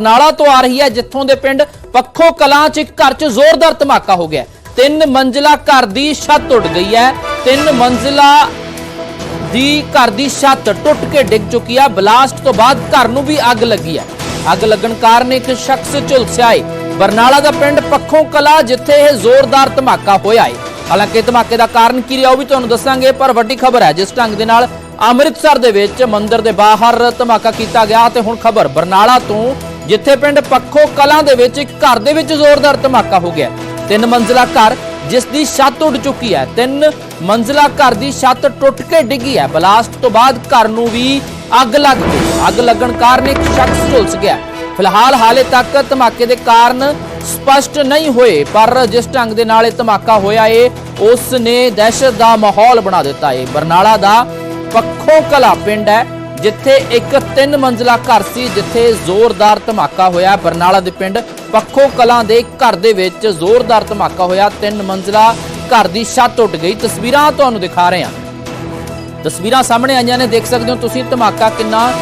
ਨਾਲਾ ਤੋਂ ਆ ਰਹੀ ਹੈ, ਜਿੱਥੋਂ ਦੇ ਪਿੰਡ ਪੱਖੋ ਕਲਾਂ 'ਚ ਇੱਕ ਘਰ 'ਚ ਜ਼ੋਰਦਾਰ ਧਮਾਕਾ ਹੋ ਗਿਆ। ਤਿੰਨ ਮੰਜ਼ਿਲਾ ਘਰ ਦੀ ਛੱਤ ਉੱਡ ਗਈ ਹੈ। ਤਿੰਨ ਮੰਜ਼ਿਲਾ ਦੀ ਘਰ ਦੀ ਛੱਤ ਟੁੱਟ ਕੇ ਡਿੱਗ ਚੁੱਕੀ ਹੈ ਬਲਾਸਟ ਤੋਂ ਬਾਅਦ ਘਰ ਨੂੰ ਵੀ ਅੱਗ ਲੱਗੀ ਹੈ ਅੱਗ ਲੱਗਣ ਕਾਰਨ ਇੱਕ ਸ਼ਖਸ ਝੁਲਸਿਆ ਹੈ ਬਰਨਾਲਾ ਦਾ ਪਿੰਡ ਪੱਖੋ ਕਲਾ, ਜਿੱਥੇ ਇਹ ਜ਼ੋਰਦਾਰ ਧਮਾਕਾ ਹੋਇਆ ਹੈ ਹਾਲਾਂਕਿ ਧਮਾਕੇ ਦਾ ਕਾਰਨ ਕੀ ਰਿਹਾ ਉਹ ਵੀ ਤੁਹਾਨੂੰ ਦੱਸਾਂਗੇ, ਪਰ ਵੱਡੀ ਖਬਰ ਹੈ, ਜਿਸ ਢੰਗ ਦੇ ਨਾਲ ਅੰਮ੍ਰਿਤਸਰ ਦੇ ਵਿੱਚ ਮੰਦਿਰ ਦੇ ਬਾਹਰ ਧਮਾਕਾ ਕੀਤਾ ਗਿਆ ਤੇ ਹੁਣ ਖਬਰ ਬਰਨਾਲਾ ਤੋਂ ਜਿੱਥੇ ਪਿੰਡ ਪੱਖੋ ਕਲਾਂ ਦੇ ਵਿੱਚ ਇੱਕ ਘਰ ਦੇ ਵਿੱਚ ਜ਼ੋਰਦਾਰ ਧਮਾਕਾ ਹੋ ਗਿਆ। ਤਿੰਨ ਮੰਜ਼ਿਲਾ ਘਰ ਜਿਸ ਦੀ ਛੱਤ ਉੱਡ ਚੁੱਕੀ ਹੈ। ਤਿੰਨ ਮੰਜ਼ਿਲਾ ਘਰ ਦੀ ਛੱਤ ਟੁੱਟ ਕੇ ਡਿੱਗੀ ਹੈ। ਬਲਾਸਟ ਤੋਂ ਬਾਅਦ ਘਰ ਨੂੰ ਵੀ ਅੱਗ ਲੱਗ ਗਈ। ਅੱਗ ਲੱਗਣ ਕਾਰਨ ਇੱਕ ਸ਼ਖਸ ਝੁਲਸ ਗਿਆ। ਫਿਲਹਾਲ ਹਾਲੇ ਤੱਕ ਧਮਾਕੇ ਦੇ ਕਾਰਨ ਸਪਸ਼ਟ ਨਹੀਂ ਹੋਏ, ਪਰ ਜਿਸ ਢੰਗ ਦੇ ਨਾਲ ਇਹ ਧਮਾਕਾ ਹੋਇਆ ਏ, ਉਸ ਨੇ ਦਹਿਸ਼ਤ ਦਾ ਮਾਹੌਲ ਬਣਾ ਦਿੱਤਾ ਏ। ਬਰਨਾਲਾ ਦਾ ਪੱਖੋ ਕਲਾ ਪਿੰਡ ਹੈ। ਜਿੱਥੇ ਇੱਕ ਤਿੰਨ ਮੰਜ਼ਲਾ ਘਰ ਸੀ, ਜਿੱਥੇ ਜ਼ੋਰਦਾਰ ਧਮਾਕਾ ਹੋਇਆ। ਬਰਨਾਲਾ ਦੇ ਪਿੰਡ ਪੱਖੋ ਕਲਾਂ ਦੇ ਘਰ ਦੇ ਵਿੱਚ ਜ਼ੋਰਦਾਰ ਧਮਾਕਾ ਹੋਇਆ। ਤਿੰਨ ਮੰਜ਼ਲਾ ਘਰ ਦੀ ਛੱਤ ਉੱਡ ਗਈ। ਤਸਵੀਰਾਂ ਤੁਹਾਨੂੰ ਦਿਖਾ ਰਹੇ ਹਾਂ। ਤਸਵੀਰਾਂ ਸਾਹਮਣੇ ਆਈਆਂ ਨੇ, ਦੇਖ ਸਕਦੇ ਹੋ ਤੁਸੀਂ ਧਮਾਕਾ ਕਿੰਨਾ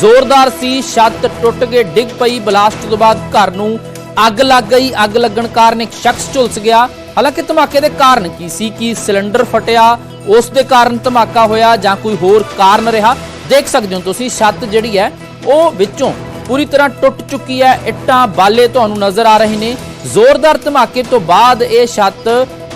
ਜ਼ੋਰਦਾਰ ਸੀ। ਛੱਤ ਟੁੱਟ ਕੇ ਡਿੱਗ ਪਈ। ਬਲਾਸਟ ਤੋਂ ਬਾਅਦ ਘਰ ਨੂੰ ਅੱਗ ਲੱਗ ਗਈ। ਅੱਗ ਲੱਗਣ ਕਾਰਨ ਇੱਕ ਸ਼ਖਸ ਝੁਲਸ ਗਿਆ। ਹਾਲਾਂਕਿ ਧਮਾਕੇ ਦੇ ਕਾਰਨ ਕੀ ਸੀ? ਕਿ ਸਿਲੰਡਰ ਫਟਿਆ? ਉਸ ਦੇ ਕਾਰਨ ਧਮਾਕਾ ਹੋਇਆ ਜਾਂ ਕੋਈ ਹੋਰ ਕਾਰਨ ਰਿਹਾ? ਦੇਖ ਸਕਦੇ ਹੋ ਤੁਸੀਂ, ਛੱਤ ਜਿਹੜੀ ਹੈ, ਉਹ ਵਿੱਚੋਂ ਪੂਰੀ ਤਰ੍ਹਾਂ ਟੁੱਟ ਚੁੱਕੀ ਹੈ, ਇੱਟਾਂ, ਬਾਲੇ ਤੁਹਾਨੂੰ ਨਜ਼ਰ ਆ ਰਹੇ ਨੇ। ਜ਼ੋਰਦਾਰ ਧਮਾਕੇ ਤੋਂ ਬਾਅਦ ਇਹ ਛੱਤ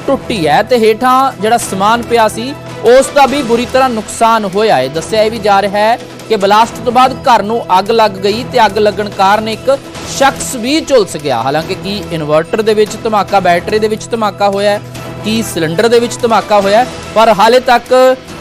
ਟੁੱਟੀ ਹੈ ਤੇ ਹੇਠਾਂ ਜਿਹੜਾ ਸਮਾਨ ਪਿਆ ਸੀ, ਉਸ ਦਾ ਵੀ ਬੁਰੀ ਤਰ੍ਹਾਂ ਨੁਕਸਾਨ ਹੋਇਆ ਹੈ। ਦੱਸਿਆ ਇਹ ਵੀ ਜਾ ਰਿਹਾ ਹੈ ਕਿ ਬਲਾਸਟ ਤੋਂ ਬਾਅਦ ਘਰ ਨੂੰ ਅੱਗ ਲੱਗ ਗਈ ਤੇ ਅੱਗ ਲੱਗਣ ਕਾਰਨ ਇੱਕ ਸ਼ਖਸ ਵੀ ਝੁਲਸ ਗਿਆ। ਹਾਲਾਂਕਿ ਕੀ ਇਨਵਰਟਰ ਦੇ ਵਿੱਚ ਧਮਾਕਾ, ਬੈਟਰੀ ਦੇ ਵਿੱਚ ਧਮਾਕਾ ਹੋਇਆ ਕੀ ਸਿਲੰਡਰ ਦੇ ਵਿੱਚ ਧਮਾਕਾ ਹੋਇਆ ਪਰ ਹਾਲੇ ਤੱਕ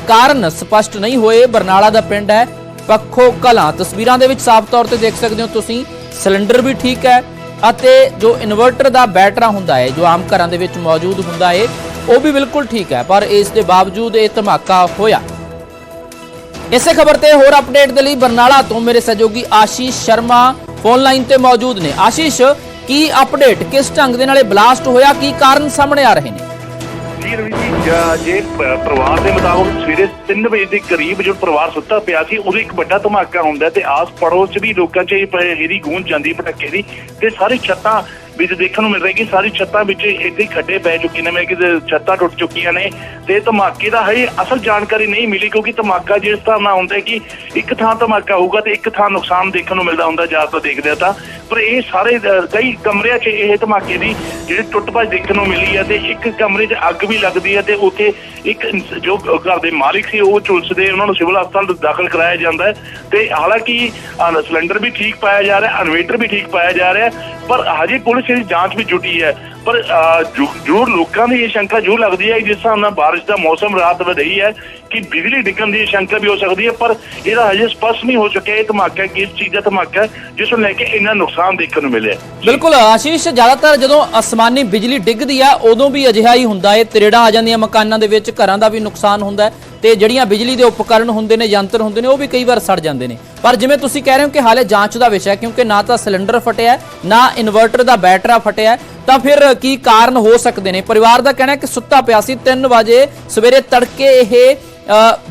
ਕਾਰਨ ਸਪਸ਼ਟ ਨਹੀਂ ਹੋਏ। ਬਰਨਾਲਾ ਦਾ ਪਿੰਡ ਹੈ, ਪੱਖੋ ਕਲਾਂ। ਤਸਵੀਰਾਂ ਦੇ ਵਿੱਚ ਸਾਫ਼ ਤੌਰ ਤੇ ਦੇਖ ਸਕਦੇ ਹੋ ਤੁਸੀਂ, ਸਿਲੰਡਰ ਵੀ ਠੀਕ ਹੈ ਅਤੇ ਜੋ ਇਨਵਰਟਰ ਦਾ ਬੈਟਰਾ ਹੁੰਦਾ ਹੈ, ਜੋ ਆਮ ਘਰਾਂ ਦੇ ਵਿੱਚ ਮੌਜੂਦ ਹੁੰਦਾ ਹੈ, ਉਹ ਵੀ ਬਿਲਕੁਲ ਠੀਕ ਹੈ, ਪਰ ਇਸ ਦੇ ਬਾਵਜੂਦ ਇਹ ਧਮਾਕਾ ਹੋਇਆ। ਇਸੇ ਖਬਰ ਤੇ ਹੋਰ ਅਪਡੇਟ ਦੇ ਲਈ ਬਰਨਾਲਾ ਤੋਂ ਮੇਰੇ ਸਹਿਯੋਗੀ ਆਸ਼ੀਸ਼ ਸ਼ਰਮਾ ਫੋਨ ਲਾਈਨ ਤੇ ਮੌਜੂਦ ਨੇ। ਆਸ਼ੀਸ਼, ਕੀ ਅਪਡੇਟ? ਕਿਸ ਢੰਗ ਦੇ ਨਾਲ ਇਹ ਬਲਾਸਟ ਹੋਇਆ? ਕੀ ਕਾਰਨ ਸਾਹਮਣੇ ਆ ਰਹੇ ਨੇ? ਜੀ ਰਵੀ ਜੀ ਜੇ ਪਰਿਵਾਰ ਦੇ ਮੁਤਾਬਕ ਸਵੇਰੇ 3 ਵਜੇ ਦੇ ਕਰੀਬ ਜੋ ਪਰਿਵਾਰ ਸੁੱਤਾ ਪਿਆ ਸੀ, ਉਦੋਂ ਇੱਕ ਵੱਡਾ ਧਮਾਕਾ ਹੁੰਦਾ ਤੇ ਆਸ ਪੜੋਸ 'ਚ ਵੀ ਲੋਕਾਂ 'ਚ ਇਹਦੀ ਗੂੰਜ ਜਾਂਦੀ, ਪਟਾਕੇ ਦੀ ਤੇ ਸਾਰੀ ਛੱਤਾਂ ਵਿੱਚ ਦੇਖਣ ਨੂੰ ਮਿਲ ਰਿਹਾ ਕਿ ਸਾਰੀ ਛੱਤਾਂ ਵਿੱਚ ਇੱਥੇ ਖੱਡੇ ਪੈ ਚੁੱਕੇ ਨੇ, ਮੈਂ ਕਿ ਛੱਤਾਂ ਟੁੱਟ ਚੁੱਕੀਆਂ ਨੇ। ਤੇ ਧਮਾਕੇ ਦਾ ਹਜੇ ਅਸਲ ਜਾਣਕਾਰੀ ਨਹੀਂ ਮਿਲੀ ਕਿਉਂਕਿ ਧਮਾਕਾ ਜਿਸ ਤਰ੍ਹਾਂ ਨਾਲ ਹੁੰਦਾ ਹੈ ਕਿ ਇੱਕ ਥਾਂ ਧਮਾਕਾ ਹੋਊਗਾ ਤੇ ਇੱਕ ਥਾਂ ਨੁਕਸਾਨ ਦੇਖਣ ਨੂੰ ਮਿਲਦਾ ਹੁੰਦਾ ਜ਼ਿਆਦਾਤਰ ਦੇਖਦੇ ਆ ਤਾਂ। ਪਰ ਇਹ ਸਾਰੇ ਕਈ ਕਮਰਿਆਂ 'ਚ ਇਹ ਧਮਾਕੇ ਦੀ ਜਿਹੜੀ ਟੁੱਟ ਭੱਜ ਦੇਖਣ ਨੂੰ ਮਿਲੀ ਹੈ ਤੇ ਇੱਕ ਕਮਰੇ 'ਚ ਅੱਗ ਵੀ ਲੱਗਦੀ ਹੈ ਤੇ ਉੱਥੇ ਇੱਕ ਜੋ ਘਰ ਦੇ ਮਾਲਿਕ ਸੀ, ਉਹ ਝੁਲਸਦੇ ਉਹਨਾਂ ਨੂੰ ਸਿਵਲ ਹਸਪਤਾਲ ਦਾਖਲ ਕਰਾਇਆ ਜਾਂਦਾ ਹੈ। ਤੇ ਹਾਲਾਂਕਿ ਸਿਲੰਡਰ ਵੀ ਠੀਕ ਪਾਇਆ ਜਾ ਰਿਹਾ, ਇਨਵੇਟਰ ਵੀ ਠੀਕ ਪਾਇਆ ਜਾ ਰਿਹਾ, ਪਰ ਹਜੇ ਪੁਲਿਸ ਇਹਦੀ ਜਾਂਚ ਵਿੱਚ ਜੁਟੀ ਹੈ। ਪਰ ਜ਼ਰੂਰ ਲੋਕਾਂ ਦੀ ਇਹ ਸ਼ੰਕਾ ਜ਼ਰੂਰ ਲੱਗਦੀ ਹੈ ਜਿਸ ਹਿਸਾਬ ਨਾਲ ਬਾਰਿਸ਼ ਦਾ ਮੌਸਮ ਰਾਤ ਵਧਈ ਹੈ ਕਿ ਬਿਜਲੀ ਡਿੱਗਣ ਦੀ ਸ਼ੰਕਾ ਵੀ ਹੋ ਸਕਦੀ ਹੈ, ਪਰ ਇਹਦਾ ਹਜੇ ਸਪਸ਼ਟ ਨਹੀਂ ਹੋ ਚੁੱਕਿਆ। ਇਹ ਧਮਾਕਾ ਕਿਸ ਚੀਜ਼ ਦਾ ਧਮਾਕਾ ਜਿਸ ਨੂੰ ਲੈ ਕੇ ਇੰਨਾ ਨੁਕਸਾਨ ਦੇਖਣ ਨੂੰ ਮਿਲਿਆ। ਬਿਲਕੁਲ, ਆਸ਼ੀਸ਼, ਜ਼ਿਆਦਾਤਰ ਜਦੋਂ ਅਸਮਾਨੀ ਬਿਜਲੀ ਡਿੱਗਦੀ ਆ, ਉਦੋਂ ਵੀ ਅਜਿਹਾ ਹੀ ਹੁੰਦਾ ਹੈ। ਤਰੇੜਾਂ ਆ ਜਾਂਦੀਆਂ ਮਕਾਨਾਂ ਦੇ ਵਿੱਚ, ਘਰਾਂ ਦਾ ਵੀ ਨੁਕਸਾਨ ਹੁੰਦਾ ਤੇ ਜਿਹੜੀਆਂ ਬਿਜਲੀ ਦੇ ਉਪਕਰਨ ਹੁੰਦੇ ਨੇ, ਯੰਤਰ ਹੁੰਦੇ ਨੇ, ਉਹ ਵੀ ਕਈ ਵਾਰ ਸੜ ਜਾਂਦੇ ਨੇ। ਪਰ ਜਿਵੇਂ ਤੁਸੀਂ ਕਹਿ ਰਹੇ ਹੋ ਕਿ ਹਾਲੇ ਜਾਂਚ ਦਾ ਵਿਸ਼ਾ ਹੈ ਕਿਉਂਕਿ ਨਾ ਤਾਂ ਸਿਲੰਡਰ ਫਟਿਆ ਨਾ ਇਨਵਰਟਰ ਦਾ ਬੈਟਰਾ ਫਟਿਆ ਤਾਂ ਫਿਰ ਕੀ ਕਾਰਨ ਹੋ ਸਕਦੇ ਨੇ? ਪਰਿਵਾਰ ਦਾ ਕਹਿਣਾ ਹੈ ਕਿ ਸੁੱਤਾ ਪਿਆ ਸੀ 3 ਵਜੇ ਸਵੇਰੇ ਤੜਕੇ ਇਹ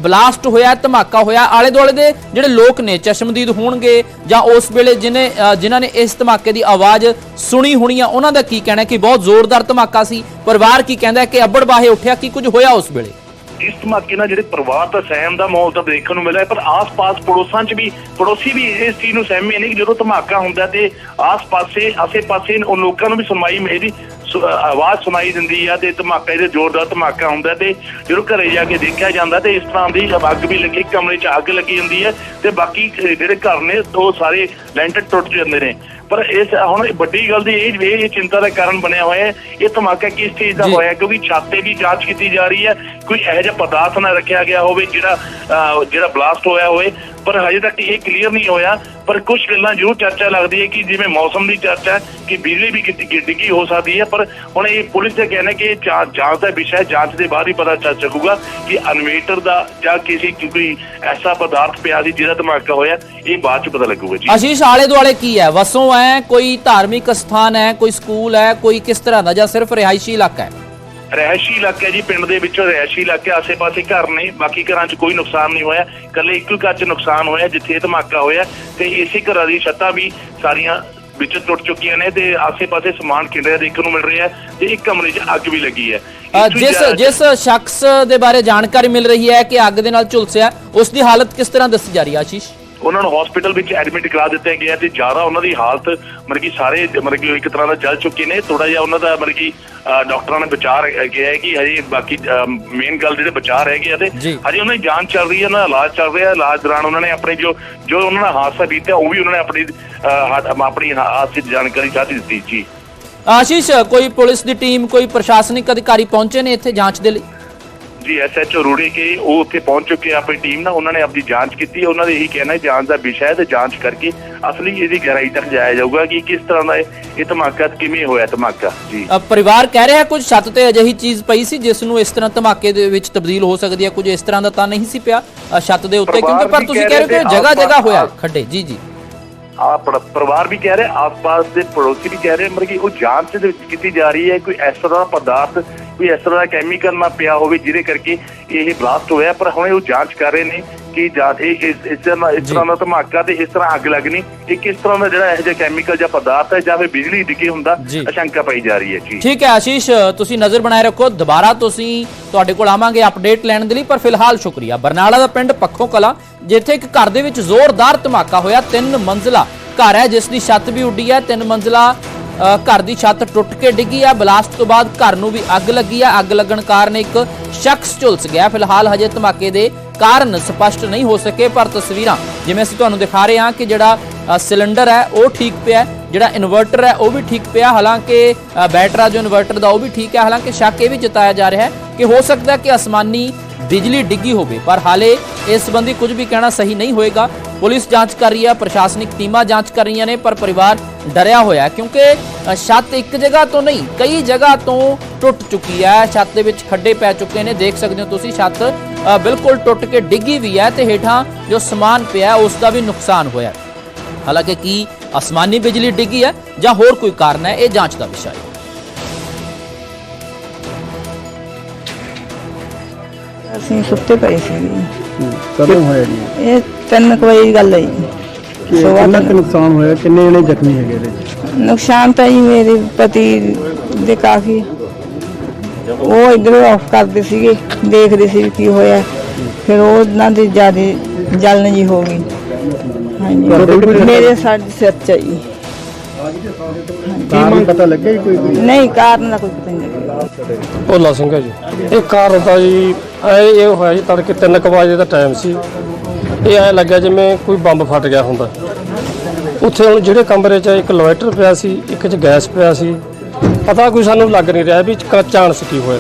ਬਲਾਸਟ ਹੋਇਆ ਧਮਾਕਾ ਹੋਇਆ। ਆਲੇ ਦੁਆਲੇ ਦੇ ਜਿਹੜੇ ਲੋਕ ਨੇ ਚਸ਼ਮਦੀਦ ਹੋਣਗੇ ਜਾਂ ਉਸ ਵੇਲੇ ਜਿਹਨੇ ਅ, ਜਿਨ੍ਹਾਂ ਨੇ ਇਸ ਧਮਾਕੇ ਦੀ ਆਵਾਜ਼ ਸੁਣੀ ਹੋਣੀ ਆ ਉਹਨਾਂ ਦਾ ਕੀ ਕਹਿਣਾ ਕਿ ਬਹੁਤ ਜ਼ੋਰਦਾਰ ਧਮਾਕਾ ਸੀ? ਪਰਿਵਾਰ ਕੀ ਕਹਿੰਦਾ ਕਿ ਅੱਬੜ ਬਾਹੇ ਉੱਠਿਆ ਕੀ ਕੁਝ ਹੋਇਆ ਉਸ ਵੇਲੇ? ਇਸ ਧਮਾਕੇ ਨਾਲ ਜਿਹੜੇ ਪਰਿਵਾਰ ਦਾ ਸਹਿਮ ਦਾ ਮਾਹੌਲ ਤਾਂ ਦੇਖਣ ਨੂੰ ਮਿਲਿਆ, ਪਰ ਆਸ-ਪਾਸ ਪੜੋਸਾਂ 'ਚ ਵੀ, ਪੜੋਸੀ ਵੀ ਇਸ ਚੀਜ਼ ਨੂੰ ਸਹਿਮੇ ਨੇ ਕਿ ਜਦੋਂ ਧਮਾਕਾ ਹੁੰਦਾ ਤੇ ਆਸ-ਪਾਸੇ, ਆਸੇ-ਪਾਸੇ ਉਹ ਲੋਕਾਂ ਨੂੰ ਵੀ ਸੁਣਵਾਈ ਮੇਰੀ ਆਵਾਜ਼ ਸੁਣਾਈ ਦਿੰਦੀ ਆ ਤੇ ਧਮਾਕਾ ਇਹਦੇ ਜ਼ੋਰਦਾਰ ਧਮਾਕਾ ਹੁੰਦਾ ਤੇ ਜਦੋਂ ਘਰੇ ਜਾ ਕੇ ਦੇਖਿਆ ਜਾਂਦਾ ਤੇ ਇਸ ਤਰ੍ਹਾਂ ਦੀ ਅੱਗ ਵੀ ਲੱਗੀ ਕਮਰੇ 'ਚ ਅੱਗ ਲੱਗੀ ਹੁੰਦੀ ਹੈ ਤੇ ਬਾਕੀ ਜਿਹੜੇ ਘਰ ਨੇ ਉਹ ਸਾਰੇ ਲੈਂਟਰ ਟੁੱਟ ਜਾਂਦੇ ਨੇ ਪਰ ਇਸ ਹੁਣ ਵੱਡੀ ਗੱਲ ਦੀ ਇਹ ਇਹ ਚਿੰਤਾ ਦਾ ਕਾਰਨ ਬਣਿਆ ਹੋਇਆ ਹੈ ਇਹ ਧਮਾਕਾ ਕਿਸ ਚੀਜ਼ ਦਾ। ਹੋਇਆ ਕਿਉਂਕਿ ਛਾਤੇ ਦੀ ਜਾਂਚ ਕੀਤੀ ਜਾ ਰਹੀ ਹੈ ਕੋਈ ਇਹੋ ਜਿਹਾ ਪਦਾਰਥ ਨਾ ਰੱਖਿਆ ਗਿਆ ਹੋਵੇ ਜਿਹੜਾ ਜਿਹੜਾ ਬਲਾਸਟ ਹੋਇਆ ਹੋਵੇ ਪਰ ਹਜੇ ਤੱਕ ਇਹ ਕਲੀਅਰ ਨਹੀਂ ਹੋਇਆ, ਪਰ ਕੁਝ ਗੱਲਾਂ ਜ਼ਰੂਰ ਚਰਚਾ ਲੱਗਦੀ ਹੈ ਕਿ ਜਿਵੇਂ ਮੌਸਮ ਦੀ ਚਰਚਾ, ਕਿ ਬਿਜਲੀ ਵੀ ਡਿੱਗੀ ਹੋ ਸਕਦੀ ਹੈ, ਪਰ ਹੁਣ ਇਹ ਪੁਲਿਸ ਦਾ ਕਹਿਣਾ ਕਿ ਜਾਂਚ ਦਾ ਵਿਸ਼ਾ ਜਾਂਚ ਦੇ ਬਾਅਦ ਹੀ ਪਤਾ ਚੱਲ ਸਕੂਗਾ ਕਿ ਇਨਵੇਟਰ ਦਾ ਜਾਂ ਕਿਸੇ ਕੋਈ ਐਸਾ ਪਦਾਰਥ ਪਿਆ ਸੀ ਜਿਹਦਾ ਧਮਾਕਾ ਹੋਇਆ, ਇਹ ਬਾਅਦ ਚ ਪਤਾ ਲੱਗੂਗਾ ਜੀ। ਆਸ਼ੀਸ਼ ਆਲੇ ਦੁਆਲੇ ਕੀ ਹੈ? ਵਸੋਂ ਹੈ, ਕੋਈ ਧਾਰਮਿਕ ਸਥਾਨ ਹੈ, ਕੋਈ ਸਕੂਲ ਹੈ, ਕੋਈ ਕਿਸ ਤਰ੍ਹਾਂ ਦਾ ਜਾਂ ਸਿਰਫ ਰਿਹਾਇਸ਼ੀ ਇਲਾਕਾ ਹੈ? ਰਹਿਸ਼ੀ ਇਲਾਕਾ ਜੀ ਪਿੰਡ ਦੇ ਵਿੱਚੋਂ ਰਹਿਸ਼ੀ ਇਲਾਕੇ ਆਸੇ-ਪਾਸੇ ਘਰ ਨੇ ਬਾਕੀ ਘਰਾਂ 'ਚ ਕੋਈ ਨੁਕਸਾਨ ਨਹੀਂ ਹੋਇਆ। ਕੱਲੇ ਇੱਕੋ ਘਰ 'ਚ ਨੁਕਸਾਨ ਹੋਇਆ ਜਿੱਥੇ ਇਹ ਧਮਾਕਾ ਹੋਇਆ ਤੇ ਇਸੇ ਘਰਾਂ ਦੀ ਛੱਤਾਂ ਵੀ ਸਾਰੀਆਂ ਵਿੱਚ ਟੁੱਟ ਚੁੱਕੀਆਂ ਨੇ ਤੇ ਆਸੇ-ਪਾਸੇ ਸਮਾਨ ਰਿਹਾ ਦੇਖਣ ਨੂੰ ਮਿਲ ਰਿਹਾ ਤੇ ਇੱਕ ਕਮਰੇ 'ਚ ਅੱਗ ਵੀ ਲੱਗੀ ਹੈ। ਜਿਸ ਜਿਸ ਸ਼ਖਸ ਦੇ ਬਾਰੇ ਜਾਣਕਾਰੀ ਮਿਲ ਰਹੀ ਹੈ ਕਿ ਅੱਗ ਦੇ ਨਾਲ ਝੁਲਸਿਆ ਉਸ ਦੀ ਹਾਲਤ ਕਿਸ ਤਰ੍ਹਾਂ ਦੱਸੀ ਜਾ ਰਹੀ ਹੈ ਆਸ਼ੀਸ਼? ਉਹਨਾਂ ਨੂੰ ਹਸਪੀਟਲ ਵਿੱਚ ਐਡਮਿਟ ਕਰਾ ਦਿੱਤਾ ਗਿਆ ਤੇ ਜ਼ਿਆਦਾ ਉਹਨਾਂ ਦੀ ਹਾਲਤ ਮਤਲਬ ਕਿ ਸਾਰੇ ਮਤਲਬ ਕਿ ਇੱਕ ਤਰ੍ਹਾਂ ਦਾ ਜਲ ਚੁੱਕੇ ਨੇ ਥੋੜਾ ਜਿਹਾ ਉਹਨਾਂ ਦਾ ਮਤਲਬ ਕਿ ਡਾਕਟਰਾਂ ਨੇ ਵਿਚਾਰ ਗਿਆ ਹੈ ਕਿ ਹਜੇ ਬਾਕੀ ਮੇਨ ਗੱਲ ਜਿਹੜੇ ਵਿਚਾਰ ਹੈਗੇ ਆ ਤੇ। ਹਜੇ ਉਹਨਾਂ ਦੀ ਜਾਂਚ ਚੱਲ ਰਹੀ ਹੈ ਨਾ ਇਲਾਜ ਚੱਲ ਰਿਹਾ ਇਲਾਜ ਦੌਰਾਨ ਉਹਨਾਂ ਨੇ ਆਪਣੇ ਜੋ ਜੋ ਉਹਨਾਂ ਦਾ ਹਾਦਸਾ ਬੀਤਿਆ ਉਹ ਵੀ ਉਹਨਾਂ ਨੇ ਆਪਣੀ ਆਪਣੀ ਹਾਦਸੇ ਦੀ ਜਾਣਕਾਰੀ ਸਾਂਝੀ ਦਿੱਤੀ ਜੀ ਆਸ਼ੀਸ਼ ਕੋਈ ਪੁਲਿਸ ਦੀ ਟੀਮ ਕੋਈ ਪ੍ਰਸ਼ਾਸਨਿਕ ਅਧਿਕਾਰੀ ਪਹੁੰਚੇ ਨੇ ਇੱਥੇ ਜਾਂਚ ਦੇ ਲਈ ਜੀ ਐਸਐਚਓ ਰੂੜੇ ਕੇ ਉਹ ਉੱਥੇ ਪਹੁੰਚ ਚੁੱਕੇ ਆ ਆਪਣੀ ਟੀਮ ਨਾਲ। ਉਹਨਾਂ ਨੇ ਆਪਣੀ ਜਾਂਚ ਕੀਤੀ। ਉਹਨਾਂ ਦੇ ਇਹੀ ਕਹਿਣਾ ਹੈ ਜਾਂਚ ਦਾ ਵਿਸ਼ਾ ਹੈ ਤੇ ਜਾਂਚ ਕਰਕੇ ਅਸਲੀ ਇਹਦੀ ਗਹਿਰਾਈ ਤੱਕ ਜਾਇਆ ਜਾਊਗਾ ਕਿ ਕਿਸ ਤਰ੍ਹਾਂ ਦਾ ਇਹ ਧਮਾਕਾ ਕਿਵੇਂ ਹੋਇਆ ਧਮਾਕਾ। ਜੀ। ਪਰਿਵਾਰ ਕਹਿ ਰਿਹਾ ਕੁਝ ਛੱਤ ਤੇ ਅਜਿਹੀ ਚੀਜ਼ ਪਈ ਸੀ ਜਿਸ ਨੂੰ ਇਸ ਤਰ੍ਹਾਂ ਧਮਾਕੇ ਦੇ ਵਿੱਚ ਤਬਦੀਲ ਹੋ ਸਕਦੀ ਹੈ ਕੁਝ ਇਸ ਤਰ੍ਹਾਂ ਦਾ ਤਾਂ ਨਹੀਂ ਸੀ ਪਿਆ ਛੱਤ ਦੇ ਉੱਤੇ? ਕਿਉਂਕਿ ਪਰ ਤੁਸੀਂ ਕਹਿ ਰਹੇ ਹੋ ਜਗ੍ਹਾ ਜਗ੍ਹਾ ਹੋਇਆ। ਖੱਡੇ ਜੀ ਜੀ। ਆ ਪਰਿਵਾਰ ਵੀ ਕਹਿ ਰਿਹਾ ਆਸ-ਪਾਸ ਦੇ ਪੜੋਸੀ ਵੀ ਕਹਿ ਰਹੇ ਮਤਲਬ ਕਿ ਉਹ ਜਾਂਚ ਦੇ ਵਿੱਚ ਕੀਤੀ ਜਾ ਰਹੀ ਹੈ ਕੋਈ ਇਸ ਤਰ੍ਹਾਂ ਦਾ ਪਦਾਰਥ ਕੋਈ ਇਸ ਤਰ੍ਹਾਂ ਦਾ ਕੈਮੀਕਲ ਨਾ ਪਿਆ ਹੋਵੇ ਜਿਹਦੇ ਕਰਕੇ ਇਹ ਬਲਾਸਟ ਹੋਇਆ। ਪਰ ਹੁਣੇ ਉਹ ਜਾਂਚ ਕਰ ਰਹੇ ਨੇ ਕਿ ਜਾਂਚ ਇਹ ਇਸ ਤਰ੍ਹਾਂ ਇਸ ਤਰ੍ਹਾਂ ਦਾ ਧਮਾਕਾ ਤੇ ਇਸ ਤਰ੍ਹਾਂ ਅੱਗ ਲੱਗਣੀ ਇਹ ਕਿਸ ਤਰ੍ਹਾਂ ਦਾ ਜਿਹੜਾ ਇਹੋ ਜਿਹਾ ਕੈਮੀਕਲ ਜਾਂ ਪਦਾਰਥ ਹੈ ਜਾਂ ਫਿਰ ਬਿਜਲੀ ਡਿੱਗੇ ਹੁੰਦਾ। ਅਸ਼ੰਕਾ ਪਾਈ ਜਾ ਰਹੀ ਹੈ ਜੀ। ਠੀਕ ਹੈ ਆਸ਼ੀਸ਼ ਤੁਸੀਂ ਨਜ਼ਰ ਬਣਾਏ ਰੱਖੋ। ਦੁਬਾਰਾ ਤੁਸੀਂ ਤੁਹਾਡੇ ਕੋਲ ਆਵਾਂਗੇ ਅਪਡੇਟ ਲੈਣ ਦੇ ਲਈ। ਪਰ ਫਿਲਹਾਲ ਸ਼ੁਕਰੀਆ। ਬਰਨਾਲਾ ਦਾ ਪਿੰਡ ਪੱਖੋ ਕਲਾ ਜਿੱਥੇ ਇੱਕ ਘਰ ਦੇ ਵਿੱਚ ਜ਼ੋਰਦਾਰ ਧਮਾਕਾ ਹੋਇਆ। ਤਿੰਨ ਮੰਜ਼ਲਾ ਘਰ ਹੈ ਜਿਸ ਦੀ ਛੱਤ ਵੀ ਉੱਡੀ ਹੈ। ਤਿੰਨ ਮੰਜ਼ਲਾ ਘਰ ਦੀ ਛੱਤ ਟੁੱਟ ਕੇ ਡਿੱਗੀ ਹੈ ਬਲਾਸਟ ਤੋਂ ਬਾਅਦ ਘਰ ਨੂੰ ਵੀ ਅੱਗ ਲੱਗੀ ਹੈ ਅੱਗ ਲੱਗਣ ਕਾਰਨ ਇੱਕ ਸ਼ਖਸ ਝੁਲਸ ਗਿਆ। ਫਿਲਹਾਲ ਹਜੇ ਧਮਾਕੇ ਦੇ ਕਾਰਨ ਸਪਸ਼ਟ ਨਹੀਂ ਹੋ ਸਕੇ, ਪਰ ਤਸਵੀਰਾਂ ਜਿਵੇਂ ਅਸੀਂ ਤੁਹਾਨੂੰ ਦਿਖਾ ਰਹੇ ਹਾਂ ਕਿ ਜਿਹੜਾ ਸਿਲੰਡਰ ਹੈ, ਉਹ ਠੀਕ ਪਿਆ ਜਿਹੜਾ ਇਨਵਰਟਰ ਹੈ, ਉਹ ਵੀ ਠੀਕ ਪਿਆ। ਹਾਲਾਂਕਿ ਬੈਟਰਾ ਜੋ ਇਨਵਰਟਰ ਦਾ, ਉਹ ਵੀ ਠੀਕ ਹੈ। ਹਾਲਾਂਕਿ ਸ਼ੱਕ ਇਹ ਵੀ ਜਤਾਇਆ ਜਾ ਰਿਹਾ ਹੈ ਕਿ ਹੋ ਸਕਦਾ ਹੈ ਕਿ ਅਸਮਾਨੀ ਬਿਜਲੀ ਡਿੱਗੀ ਹੋਵੇ, ਪਰ ਹਾਲੇ ਇਸ ਸੰਬੰਧੀ ਕੁਝ ਵੀ ਕਹਿਣਾ ਸਹੀ ਨਹੀਂ ਹੋਏਗਾ। ਪੁਲਿਸ ਜਾਂਚ ਕਰ ਰਹੀ ਹੈ, ਪ੍ਰਸ਼ਾਸਨਿਕ ਟੀਮਾਂ ਜਾਂਚ ਕਰ ਰਹੀਆਂ ਨੇ, ਪਰ ਪਰਿਵਾਰ ਡਰਿਆ ਹੋਇਆ ਕਿਉਂਕਿ ਛੱਤ ਇੱਕ ਜਗ੍ਹਾ ਤੋਂ ਨਹੀਂ, ਕਈ ਜਗ੍ਹਾ ਤੋਂ ਟੁੱਟ ਚੁੱਕੀ ਹੈ। ਛੱਤ ਦੇ ਵਿੱਚ ਖੱਡੇ ਪੈ ਚੁੱਕੇ ਨੇ, ਦੇਖ ਸਕਦੇ ਹੋ ਤੁਸੀਂ ਛੱਤ ਬਿਲਕੁਲ ਟੁੱਟ ਕੇ ਡਿੱਗੀ ਵੀ ਹੈ ਤੇ ਹੇਠਾਂ ਜੋ ਸਮਾਨ ਪਿਆ ਉਸ ਦਾ ਵੀ ਨੁਕਸਾਨ ਹੋਇਆ ਹਾਲਾਂਕਿ ਕੀ ਅਸਮਾਨੀ ਬਿਜਲੀ ਡਿੱਗੀ ਹੈ ਜਾਂ ਹੋਰ ਕੋਈ ਕਾਰਨ ਹੈ, ਇਹ ਜਾਂਚ ਦਾ ਵਿਸ਼ਾ ਹੈ। ਅਸੀਂ ਸੁੱਤੇ ਪਏ ਸੀ। ਕਦੋਂ ਹੋਇਆ ਜੀ? ਇਹ ਤਿੰਨ ਕੁ ਵਜੇ ਦੀ ਗੱਲ ਹੈ ਜੀ। ਕਿ ਸੁਬਾਹ ਕਿੰਨਾ ਕੁ ਤਿੰਨ- ਨੁਕਸਾਨ ਹੋਇਆ? ਕਿੰਨੇ ਜਣੇ ਜ਼ਖਮੀ ਹੈਗੇ ਇਹਦੇ ਵਿੱਚ? ਨੁਕਸਾਨ ਤਾਂ ਜੀ ਮੇਰੇ ਪਤੀ ਦੇ ਕਾਫੀ। ਉਹ ਇਧਰ ਆਫ ਕਰਦੇ ਸੀਗੇ ਦੇਖਦੇ ਸੀ ਵੀ ਕੀ ਹੋਇਆ। ਫਿਰ ਉਹ ਉਹਨਾਂ ਦੀ ਜ਼ਿਆਦਾ ਜਲਨ ਜੀ ਹੋ ਗਈ। ਹਾਂਜੀ। ਮੇਰੇ ਸਾਡੇ ਸਿਰ ਚ ਜੀ। ਕਾਰਨ ਪਤਾ ਲੱਗਿਆ ਜੀ ਕੋਈ ਕੋਈ? ਨਹੀਂ ਕਾਰਨ ਦਾ ਕੋਈ ਪਤਾ ਨਹੀਂ ਲੱਗਿਆ। ਭੋਲਾ ਸਿੰਘ ਹੈ ਜੀ। ਇਹ ਕਾਰਨ ਤਾਂ ਜੀ ਇਹ ਹੋਇਆ ਜੀ ਤੜਕੇ 3 ਵਜੇ ਦਾ ਟਾਈਮ ਸੀ। ਇਹ ਐ ਲੱਗਿਆ ਜਿਵੇਂ ਕੋਈ ਬੰਬ ਫਟ ਗਿਆ ਹੁੰਦਾ। ਉੱਥੇ ਹੁਣ ਜਿਹੜੇ ਕਮਰੇ 'ਚ ਇੱਕ ਇਨਵਰਟਰ ਪਿਆ ਸੀ ਇੱਕ 'ਚ ਗੈਸ ਪਿਆ ਸੀ ਪਤਾ ਕੋਈ ਸਾਨੂੰ ਲੱਗ ਨਹੀਂ ਰਿਹਾ ਵੀ ਕ- ਚਾਣਸ ਕੀ ਹੋਇਆ।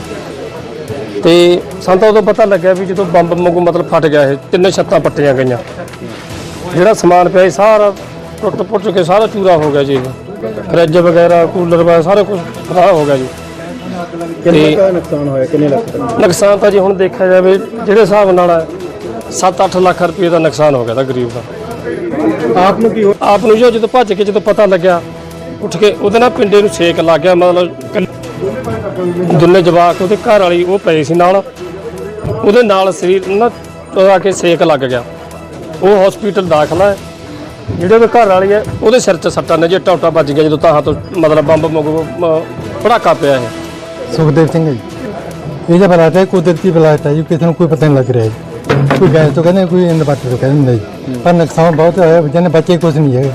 ਤੇ ਸਾਨੂੰ ਤਾਂ ਉਦੋਂ ਪਤਾ ਲੱਗਿਆ ਵੀ ਜਦੋਂ ਬੰਬ ਵਾਂਗੂ ਮਤਲਬ ਫਟ ਗਿਆ ਇਹ ਤਿੰਨੇ ਛੱਤਾਂ ਪੱਟੀਆਂ ਗਈਆਂ। ਜਿਹੜਾ ਸਮਾਨ ਪਿਆ ਸੀ ਸਾਰਾ ਟੁੱਟ ਪੁੱਟ ਕੇ ਸਾਰਾ ਚੂਰਾ ਹੋ ਗਿਆ ਜੀ ਇਹ। ਫਰਿੱਜ ਵਗੈਰਾ ਕੂਲਰ ਵਗੈਰਾ ਸਾਰਾ ਕੁਝ ਖਰਾਬ ਹੋ ਗਿਆ ਜੀ। ਕਿੰਨਾ ਕੁ ਨੁਕਸਾਨ ਹੋਇਆ ਕਿੰਨੇ ਲੱਖ ਦਾ? ਨੁਕਸਾਨ ਤਾਂ ਜੀ ਹੁਣ ਦੇਖਿਆ ਜਾਵੇ ਜਿਹੜੇ ਹਿਸਾਬ ਨਾਲ 7-8 ਲੱਖ ਰੁਪਏ ਦਾ ਨੁਕਸਾਨ ਹੋ ਗਿਆ ਦਾ ਗਰੀਬ ਦਾ। ਆਪ ਨੂੰ ਕੀ ਹੋ ਆਪ ਨੂੰ ਜੋ ਜਦੋਂ ਭੱਜ ਕੇ ਜਦੋਂ ਪਤਾ ਲੱਗਿਆ ਉੱਠ ਕੇ ਉਹਦੇ ਨਾਲ ਪਿੰਡੇ ਨੂੰ ਛੇਕ ਲੱਗ ਗਿਆ ਮਤਲਬ ਕੱਲ- ਦੋਨੇ ਜਵਾਕ ਉਹਦੇ ਘਰ ਵਾਲੀ ਉਹ ਪਏ ਸੀ ਨਾਲ। ਉਹਦੇ ਨਾਲ ਸਰੀਰ ਨਾ ਆ ਕੇ ਛੇਕ ਲੱਗ ਗਿਆ। ਉਹ ਹਸਪੀਟਲ ਦਾਖਲਾ ਹੈ ਜਿਹੜੇ ਉਹਦੇ ਘਰ ਵਾਲੀ ਹੈ ਉਹਦੇ ਸਿਰ 'ਚ ਸੱਟਾਂ ਨੇ ਜੇ ਟੌਟਾ ਵੱਜ ਗਿਆ ਜਦੋਂ ਤਾਂ ਤੋਂ ਮਤਲਬ ਬੰਬ ਵਾਂਗੂ ਮ- ਪੜਾਕਾ ਪਿਆ ਇਹ। ਸੁਖਦੇਵ ਸਿੰਘ ਜੀ। ਇਹ ਜਿਹਾ ਬਲਾਟ ਹੈ ਕੁਦਰਤੀ ਬਲਾਟ ਹੈ ਜੀ ਕਿਸੇ ਨੂੰ ਕੋਈ ਪਤਾ ਨਹੀਂ ਲੱਗ ਰਿਹਾ ਜੀ। ਕੋਈ ਗੈਸ ਤੋਂ ਕਹਿੰਦੇ ਕੋਈ ਇਨਵਰਟਰ ਤੋਂ ਕਹਿੰਦੇ ਜੀ। ਪਰ ਨੁਕਸਾਨ ਬਹੁਤ ਹੋਇਆ ਜਿਹਨੇ ਬੱਚੇ ਕੁਝ ਨਹੀਂ ਹੈਗੇ।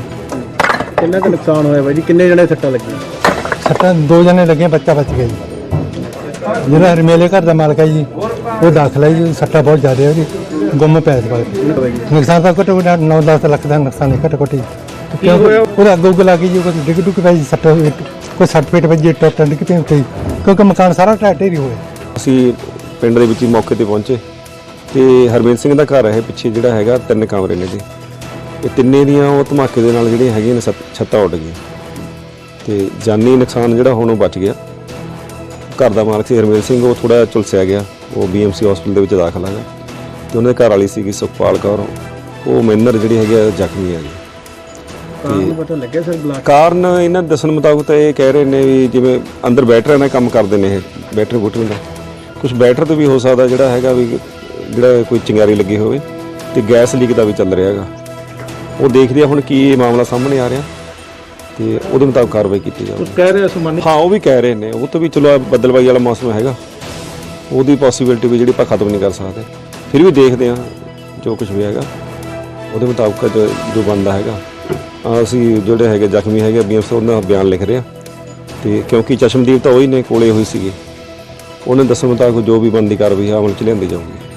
ਕਿੰਨਾ ਕੁ ਨੁਕਸਾਨ ਹੋਇਆ ਬਾਈ ਜੀ? ਕਿੰਨੇ ਜਣੇ ਸੱਟਾਂ ਲੱਗੀਆਂ? ਸੱਟਾਂ ਦੋ ਜਣੇ ਲੱਗੇ ਬੱਚਾ ਬਚ ਗਿਆ ਜੀ। ਜਿਹੜਾ ਹਰਮੇਲੇ ਘਰ ਦਾ ਮਾਲਕ ਹੈ ਜੀ ਉਹ ਦਾਖਲਾ ਜੀ ਸੱਟਾਂ ਬਹੁਤ ਜ਼ਿਆਦਾ ਹੈ ਜੀ ਗੁੰਮ ਪਿਆ ਇਸ ਵਾਰ ਨੁਕਸਾਨ ਤਾਂ ਘੱਟੋ ਘੱਟ 9-10 ਲੱਖ ਦਾ ਨੁਕਸਾਨ ਹੈ ਘੱਟੋ ਘੱਟ ਕਿਉਂਕਿ ਉਹਦਾ ਅੱਗੋਂ ਲੱਗੀ ਜੀ ਕੋਈ ਡਿੱਗ ਡੁੱਗ ਪਈ ਜੀ ਸੱਟ ਕੋਈ ਸੱਟ ਪੇਟ ਵੱਜੀ ਟੁੱਟਣ ਡਿੱਗ ਪਈ ਉੱਤੇ ਜੀ। ਕਿਉਂਕਿ ਮਕਾਨ ਸਾਰਾ ਢਹਿ ਢੇਰੀ ਹੋਇਆ। ਅਸੀਂ ਪਿੰਡ ਦੇ ਵਿੱਚ ਹੀ ਮੌਕੇ ਤੇ ਪਹੁੰਚੇ ਤੇ ਹਰਮੇਲ ਸਿੰਘ ਦਾ ਘਰ ਹੈ ਪਿੱਛੇ ਜਿਹੜਾ ਹੈਗਾ ਤਿੰਨ ਕਮਰੇ ਨੇ ਜੀ। ਇਹ ਤਿੰਨੇ ਦੀਆਂ ਉਹ ਧਮਾਕੇ ਦੇ ਨਾਲ ਜਿਹੜੀਆਂ ਹੈਗੀਆਂ ਨੇ ਛੱਤਾਂ ਉੱਡ ਗਈਆਂ। ਤੇ ਜਾਨੀ ਨੁਕਸਾਨ ਜਿਹੜਾ ਹੁਣ ਉਹ ਬਚ ਗਿਆ। ਘਰ ਦਾ ਮਾਲਕ ਸੀ ਹਰਮੇਲ ਸਿੰਘ ਉਹ ਥੋੜਾ ਝੁਲਸਿਆ ਗਿਆ। ਉਹ ਬੀਐਮਸੀ ਹਸਪੀਟਲ ਦੇ ਵਿੱਚ ਦਾਖਲ ਹੈਗਾ ਤੇ ਉਹਨਾਂ ਦੇ ਘਰ ਵਾਲੀ ਸੀਗੀ ਸੁਖਪਾਲ ਕੌਰ। ਉਹ ਮੈਨਰ ਜਿਹੜੀ ਹੈਗੀ ਆ ਜ਼ਖਮੀ ਹੈ ਜੀ। ਕਾਰਨ ਪਤਾ ਲੱਗਿਆ ਸਰ ਬਲਾਕ? ਕਾਰਨ ਇਹਨਾਂ ਦੇ ਦੱਸਣ ਮੁਤਾਬਕ ਤਾਂ ਇਹ ਕਹਿ ਰਹੇ ਨੇ ਵੀ ਜਿਵੇਂ ਅੰਦਰ ਬੈਟਰੀਆਂ ਨਾਲ ਕੰਮ ਕਰਦੇ ਨੇ ਇਹ ਬੈਟਰੀ ਬੂਟਰੀ ਦਾ ਕੁਝ ਬੈਟਰ ਤੇ ਵੀ ਹੋ ਸਕਦਾ ਜਿਹੜਾ ਹੈਗਾ ਵੀ ਜਿਹੜਾ ਕੋਈ ਚਿੰਗਾਰੀ ਲੱਗੀ ਹੋਵੇ ਤੇ ਗੈਸ ਲੀਕ ਦਾ ਵੀ ਚੱਲ ਰਿਹਾ ਹੈਗਾ। ਉਹ ਦੇਖਦੇ ਆ ਹੁਣ ਕੀ ਇਹ ਮਾਮਲਾ ਸਾਹਮਣੇ ਆ ਰਿਹਾ ਤੇ ਉਹਦੇ ਮੁਤਾਬਕ ਕਾਰਵਾਈ ਕੀਤੀ ਜਾਵੇ ਕਹਿ ਰਹੇ ਸੁਮਨ? ਹਾਂ ਉਹ ਵੀ ਕਹਿ ਰਹੇ ਨੇ। ਉਹ ਤਾਂ ਵੀ ਚਲੋ ਆਹ ਬੱਦਲਬਾਈ ਵਾਲਾ ਮੌਸਮ ਹੈਗਾ। ਉਹਦੀ ਪੋਸਿਬਿਲਿਟੀ ਵੀ ਜਿਹੜੀ ਆਪਾਂ ਖਤਮ ਨਹੀਂ ਕਰ ਸਕਦੇ। ਫਿਰ ਵੀ ਦੇਖਦੇ ਹਾਂ ਜੋ ਕੁਝ ਵੀ ਹੈਗਾ। ਉਹਦੇ ਮੁਤਾਬਕ ਜੋ ਜੋ ਬਣਦਾ ਹੈਗਾ। ਅਹ ਅਸੀਂ ਜਿਹੜੇ ਹੈਗੇ ਜ਼ਖਮੀ ਹੈਗੇ ਬੀਐਮਸ ਉਹਨਾਂ ਦਾ ਬਿਆਨ ਲਿਖ ਰਹੇ ਹਾਂ। ਤੇ ਕਿਉਂਕਿ ਚਸ਼ਮਦੀਪ ਤਾਂ ਉਹੀ ਨੇ ਕੋਲੇ ਹੋਈ ਸੀਗੇ। ਉਹਨੇ ਦੱਸਣ ਮੁਤਾਬਕ ਜੋ ਵੀ ਬਣਦੀ ਕਾਰਵਾਈ ਹੈ ਅਮਲ ਚ ਲਿਆਂਦੀ ਜਾਊਗੀ।